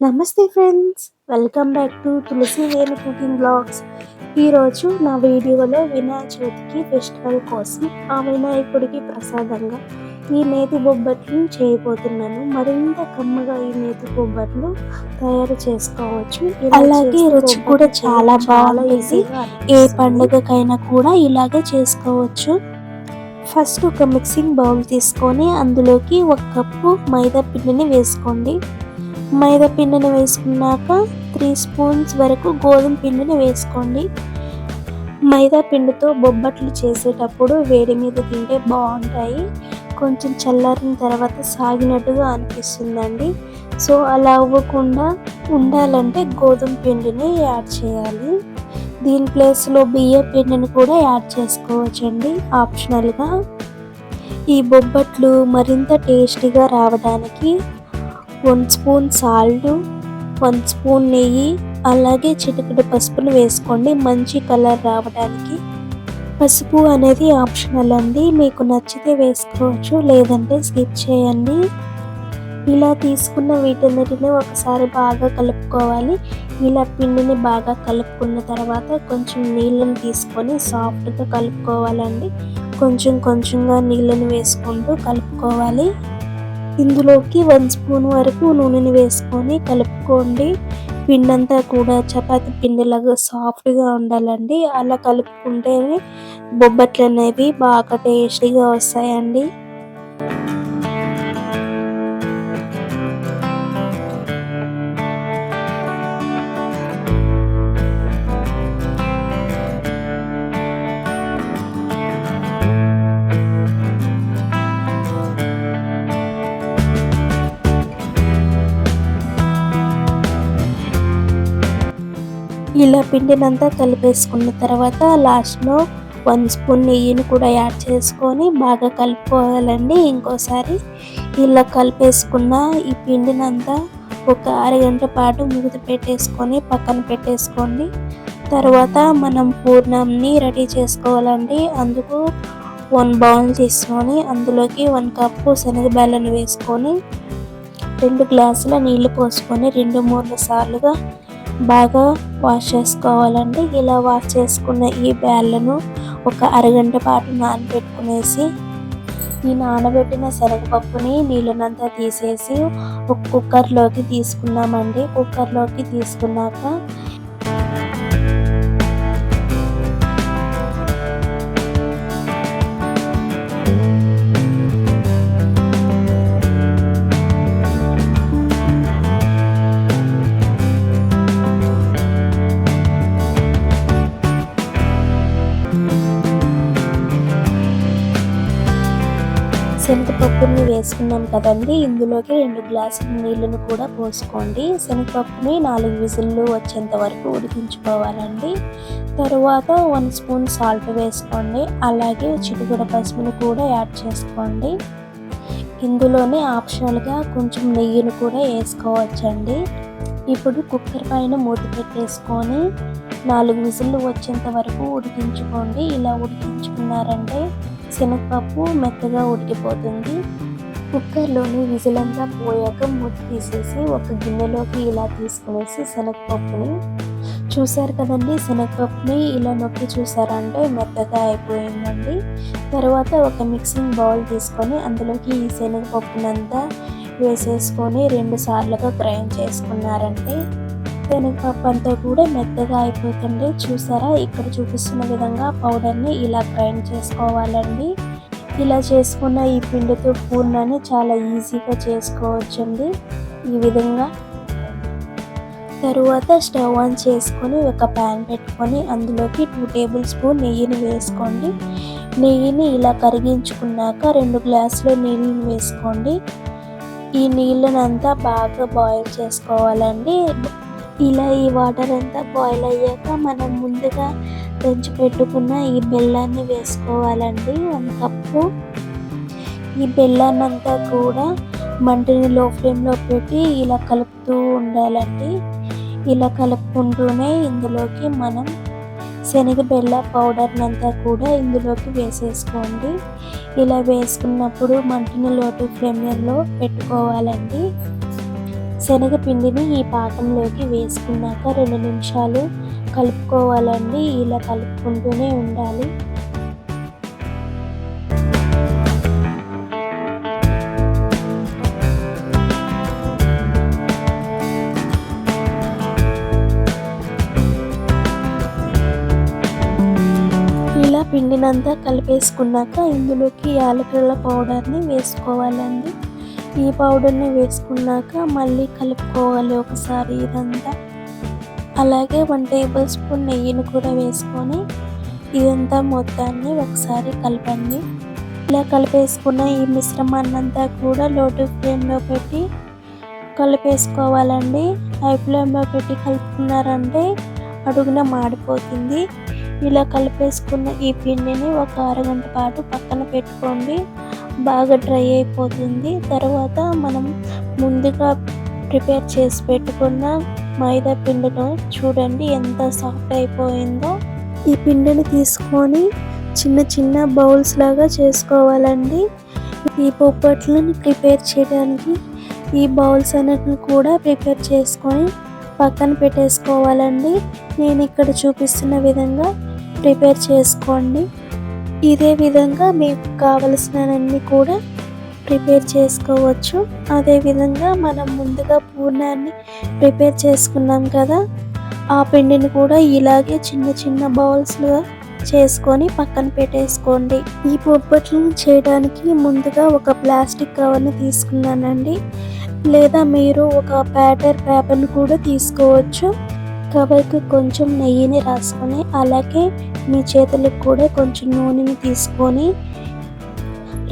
నమస్తే friends welcome back to Tulasi Venu cooking blogs. ఈరోజు నా వీడియోలో వినాయక చవితికి ఫెస్టివల్ కోసం ఆ వినాయకుడికి ప్రసాదంగా ఈ నేతి బొబ్బట్లు చేయబోతున్నాను. మరింత కమ్మగా ఈ నేతి బొబ్బట్లు తయారు చేసుకోవచ్చు. అలాగే రుచి కూడా చాలా బాగుంటుంది. ఏ పండుగకైనా కూడా ఇలాగే చేసుకోవచ్చు. ఫస్ట్ ఒక మిక్సింగ్ బౌల్ తీసుకొని అందులోకి ఒక కప్పు మైదా పిండిని వేసుకోండి. మైదా పిండిని వేసుకున్నాక త్రీ స్పూన్స్ వరకు గోధుమ పిండిని వేసుకోండి. మైదా పిండితో బొబ్బట్లు చేసేటప్పుడు వేడి మీద తింటే బాగుంటాయి. కొంచెం చల్లారిన తర్వాత సాగినట్టుగా అనిపిస్తుందండి. సో అలా అవ్వకుండా ఉండాలంటే గోధుమ పిండిని యాడ్ చేయాలి. దీని ప్లేస్లో బియ్య పిండిని కూడా యాడ్ చేసుకోవచ్చండి ఆప్షనల్గా. ఈ బొబ్బట్లు మరింత టేస్టీగా రావడానికి one spoon salt one spoon నెయ్యి అలాగే చిటికెడు పసుపును వేసుకోండి. మంచి కలర్ రావడానికి పసుపు అనేది ఆప్షనల్ అండి. మీకు నచ్చితే వేసుకోవచ్చు లేదంటే స్కిప్ చేయండి. ఇలా తీసుకున్న వీటన్నిటిని ఒకసారి బాగా కలుపుకోవాలి. ఇలా పిండిని బాగా కలుపుకున్న తర్వాత కొంచెం నీళ్ళని తీసుకొని సాఫ్ట్గా కలుపుకోవాలండి. కొంచెం కొంచెంగా నీళ్ళని వేసుకుంటూ కలుపుకోవాలి. ఇందులోకి వన్ స్పూన్ వరకు నూనెని వేసుకొని కలుపుకోండి. పిండి అంతా కూడా చపాతి పిండిలాగా సాఫ్ట్గా ఉండాలండి. అలా కలుపుకుంటేనే బొబ్బట్లు అనేవి బాగా టేస్టీగా వస్తాయండి. ఇలా పిండినంతా కలిపేసుకున్న తర్వాత లాస్ట్లో వన్ స్పూన్ నెయ్యిని కూడా యాడ్ చేసుకొని బాగా కలుపుకోవాలండి. ఇంకోసారి ఇలా కలిపేసుకున్న ఈ పిండినంతా ఒక అరగంట పాటు మూత పెట్టేసుకొని పక్కన పెట్టేసుకోండి. తర్వాత మనం పూర్ణంని రెడీ చేసుకోవాలండి. అందుకు వన్ బౌల్ తీసుకొని అందులోకి వన్ కప్పు శనగబెల్లను వేసుకొని రెండు గ్లాసుల నీళ్ళు పోసుకొని రెండు మూడు సార్లుగా బాగా వాష్ చేసుకోవాలండి ఇలా వాష్ చేసుకున్న ఈ బ్యాళ్ళను ఒక అరగంట పాటు నానబెట్టుకునేసి ఈ నానబెట్టిన శనగపప్పుని నీళ్ళనంతా తీసేసి ఒక కుక్కర్లోకి తీసుకున్నామండి. కుక్కర్లోకి తీసుకున్నాక శనగపప్పుని కదండి. ఇందులోకి రెండు గ్లాసుల నీళ్ళను కూడా పోసుకోండి. శనగపప్పుని నాలుగు విజిల్లు వచ్చేంత వరకు ఉడికించుకోవాలండి. తరువాత వన్ స్పూన్ సాల్ట్ వేసుకోండి. అలాగే చిటికడ పసుపుని కూడా యాడ్ చేసుకోండి. ఇందులోనే ఆప్షనల్గా కొంచెం నెయ్యిని కూడా వేసుకోవచ్చండి. ఇప్పుడు కుక్కర్ పైన మూత పెట్టేసుకొని నాలుగు విజిల్లు వచ్చేంత వరకు ఉడికించుకోండి. ఇలా ఉడికించుకున్నారంటే శనగపప్పు మెత్తగా ఉడికిపోతుంది. కుక్కర్లోని విజిలంతా పోయాక మూత తీసేసి ఒక గిన్నెలోకి ఇలా తీసుకునేసి శనగపప్పుని చూసారు కదండి. శనగపప్పుని ఇలా నొక్కి చూసారంటే మెత్తగా అయిపోయిందండి. తర్వాత ఒక మిక్సింగ్ బౌల్ తీసుకొని అందులోకి ఈ శనగపప్పునంతా వేసేసుకొని రెండు సార్లుగా గ్రైండ్ చేసుకున్నారంటే శనగపప్పు అంతా కూడా మెత్తగా అయిపోతుంది చూసారా? ఇక్కడ చూపిస్తున్న విధంగా పౌడర్ని ఇలా గ్రైండ్ చేసుకోవాలండి. ఇలా చేసుకున్న ఈ పిండితో పూర్ణాన్ని చాలా ఈజీగా చేసుకోవచ్చండి. ఈ విధంగా తరువాత స్టవ్ ఆన్ చేసుకొని ఒక ప్యాన్ పెట్టుకొని అందులోకి టూ టేబుల్ స్పూన్ నెయ్యిని వేసుకోండి. నెయ్యిని ఇలా కరిగించుకున్నాక రెండు గ్లాసులు నీళ్ళని వేసుకోండి. ఈ నీళ్ళనంతా బాగా బాయిల్ చేసుకోవాలండి. ఇలా ఈ వాటర్ అంతా బాయిల్ అయ్యాక మనం ముందుగా పెంచి పెట్టుకున్న ఈ బెల్లాన్ని వేసుకోవాలండి. One cup. ఈ బెల్లాన్ని అంతా కూడా మంటని లో ఫ్లేమ్లో పెట్టి ఇలా కలుపుతూ ఉండాలండి. ఇలా కలుపుకుంటూనే ఇందులోకి మనం శనగ బెల్ల పౌడర్నంతా కూడా ఇందులోకి వేసేసుకోండి. ఇలా వేసుకున్నప్పుడు మంటని లోటు ఫ్లేమ్లో పెట్టుకోవాలండి. శనగ పిండిని ఈ పాకంలోకి వేసుకున్నాక రెండు నిమిషాలు కలుపుకోవాలండి. ఇలా కలుపుకుంటూనే ఉండాలి. ఇలా పిండినంతా కలిపేసుకున్నాక ఇందులోకి యాలకుల పౌడర్ని వేసుకోవాలండి. ఈ పౌడర్ని వేసుకున్నాక మళ్ళీ కలుపుకోవాలి ఒకసారి ఇదంతా. అలాగే వన్ టేబుల్ స్పూన్ నెయ్యిని కూడా వేసుకొని ఇదంతా మొత్తాన్ని ఒకసారి కలపండి. ఇలా కలిపేసుకున్న ఈ మిశ్రమాన్నంతా కూడా లోటు ఫ్లేమ్లో పెట్టి కలిపేసుకోవాలండి. హై ఫ్లేమ్లో పెట్టి కలుపుకున్నారంటే అడుగున మాడిపోతుంది. ఇలా కలిపేసుకున్న ఈ పిండిని ఒక అరగంట పాటు పక్కన పెట్టుకోండి. బాగా డ్రై అయిపోతుంది. తర్వాత మనం ముందుగా ప్రిపేర్ చేసి పెట్టుకున్న మైదా పిండిలో చూడండి ఎంత సాఫ్ట్ అయిపోయిందో. ఈ పిండిని తీసుకొని చిన్న చిన్న బౌల్స్ లాగా చేసుకోవాలండి. ఈ పొప్పట్లను ప్రిపేర్ చేయడానికి ఈ బౌల్స్ అన్నిటిని కూడా ప్రిపేర్ చేసుకొని పక్కన పెట్టేసుకోవాలండి. నేను ఇక్కడ చూపిస్తున్న విధంగా ప్రిపేర్ చేసుకోండి. ఇదే విధంగా మీకు కావలసినవన్నీ కూడా ప్రిపేర్ చేసుకోవచ్చు. అదేవిధంగా మనం ముందుగా పూర్ణాన్ని ప్రిపేర్ చేసుకున్నాం కదా ఆ పిండిని కూడా ఇలాగే చిన్న చిన్న బౌల్స్లో చేసుకొని పక్కన పెట్టేసుకోండి. ఈ బొబ్బట్లను చేయడానికి ముందుగా ఒక ప్లాస్టిక్ కవర్ని తీసుకున్నానండి. లేదా మీరు ఒక ప్యాటర్ పేపర్ని కూడా తీసుకోవచ్చు. కవర్కి కొంచెం నెయ్యిని రాసుకొని అలాగే మీ చేతులకు కూడా కొంచెం నూనెని తీసుకొని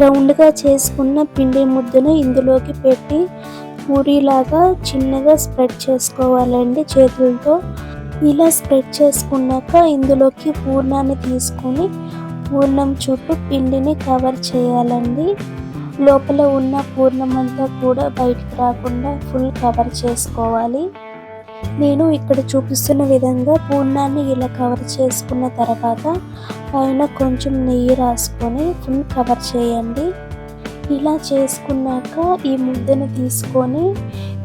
రౌండ్గా చేసుకున్న పిండి ముద్దను ఇందులోకి పెట్టి పూరీలాగా చిన్నగా స్ప్రెడ్ చేసుకోవాలండి చేతులతో. ఇలా స్ప్రెడ్ చేసుకున్నాక ఇందులోకి పూర్ణాన్ని తీసుకొని పూర్ణం చుట్టూ పిండిని కవర్ చేయాలండి. లోపల ఉన్న పూర్ణమంతా కూడా బయటికి రాకుండా ఫుల్ కవర్ చేసుకోవాలి. నేను ఇక్కడ చూపిస్తున్న విధంగా పూర్ణాన్ని ఇలా కవర్ చేసుకున్న తర్వాత పైన కొంచెం నెయ్యి రాసుకొని ఫుల్ కవర్ చేయండి. ఇలా చేసుకున్నాక ఈ ముద్దను తీసుకొని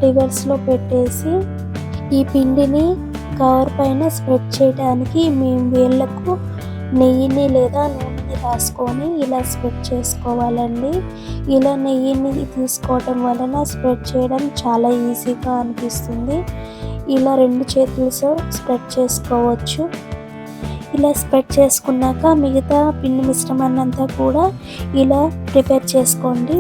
రివర్స్లో పెట్టేసి ఈ పిండిని కవర్ పైన స్ప్రెడ్ చేయడానికి మేము వేళ్ళకు నెయ్యిని లేదా నూనెని రాసుకొని ఇలా స్ప్రెడ్ చేసుకోవాలండి. ఇలా నెయ్యిని తీసుకోవడం వలన స్ప్రెడ్ చేయడం చాలా ఈజీగా అనిపిస్తుంది. ఇలా రెండు చేతులతో స్ప్రెడ్ చేసుకోవచ్చు. ఇలా స్ప్రెడ్ చేసుకున్నాక మిగతా పిండి మిశ్రమాన్నంతా కూడా ఇలా ప్రిపేర్ చేసుకోండి.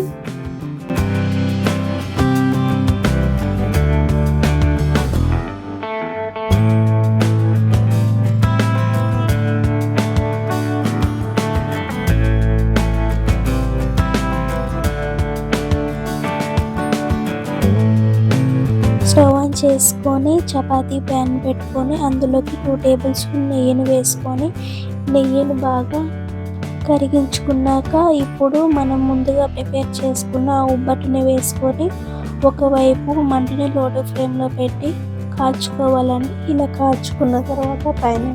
చేసుకొని చపాతీ ప్యాన్ పెట్టుకొని అందులోకి టూ టేబుల్ స్పూన్ నెయ్యిని వేసుకొని నెయ్యిని బాగా కరిగించుకున్నాక ఇప్పుడు మనం ముందుగా ప్రిపేర్ చేసుకున్న ఆ ఉబ్బట్టుని వేసుకొని ఒకవైపు మంటని లోడ్ ఫ్లేమ్లో పెట్టి కాల్చుకోవాలండి ఇలా కాల్చుకున్న తర్వాత పైన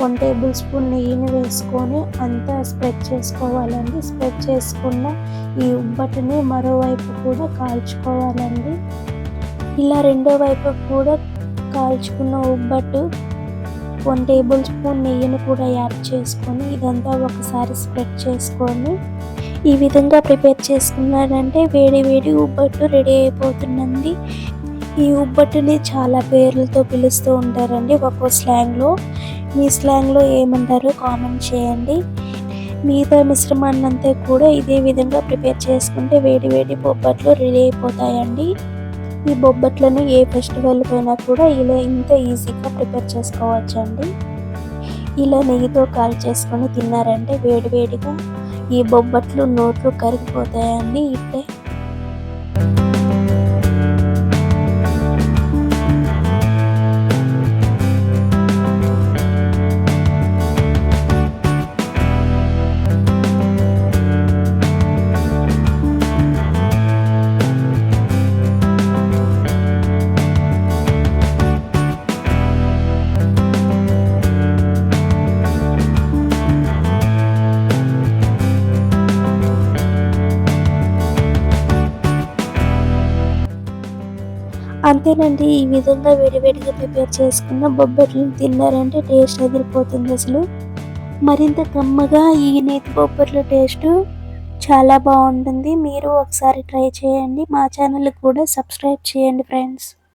వన్ టేబుల్ స్పూన్ నెయ్యిని వేసుకొని అంతా స్ప్రెడ్ చేసుకోవాలండి. స్ప్రెడ్ చేసుకున్న ఈ ఉబ్బటిని మరోవైపు కూడా కాల్చుకోవాలండి. ఇలా రెండో వైపు కూడా కాల్చుకున్న ఉబ్బట్టు వన్ టేబుల్ స్పూన్ నెయ్యిని కూడా యాడ్ చేసుకొని ఇదంతా ఒకసారి స్ప్రెడ్ చేసుకొని ఈ విధంగా ప్రిపేర్ చేసుకున్నారంటే వేడి వేడి ఉబ్బట్టు రెడీ అయిపోతుందండి ఈ ఉబ్బట్టుని చాలా పేర్లతో పిలుస్తూ ఉంటారండి ఒక్కో స్లాంగ్లో. మీ స్లాంగ్లో ఏమంటారో కామెంట్ చేయండి. మిగతా మిశ్రమాన్నంతా కూడా ఇదే విధంగా ప్రిపేర్ చేసుకుంటే వేడి వేడి బొబ్బట్లు రెడీ అయిపోతాయండి. ఈ బొబ్బట్లను ఏ ఫెస్టివల్ పైన కూడా ఇలా ఇంత ఈజీగా ప్రిపేర్ చేసుకోవచ్చు అండి ఇలా నెయ్యితో కాల్ చేసుకొని తిన్నారంటే వేడివేడిగా ఈ బొబ్బట్లు నోట్లు కరిగిపోతాయండి ఇట్టే అంతేనండి ఈ విధంగా వేడివేడిగా ప్రిపేర్ చేసుకున్న బొబ్బట్లను తిన్నారంటే టేస్ట్ ఎదిరిపోతుంది అసలు. మరింత కమ్మగా ఈ నేతి బొబ్బట్ల టేస్ట్ చాలా బాగుంటుంది. మీరు ఒకసారి ట్రై చేయండి. మా ఛానల్ కూడా సబ్స్క్రైబ్ చేయండి ఫ్రెండ్స్.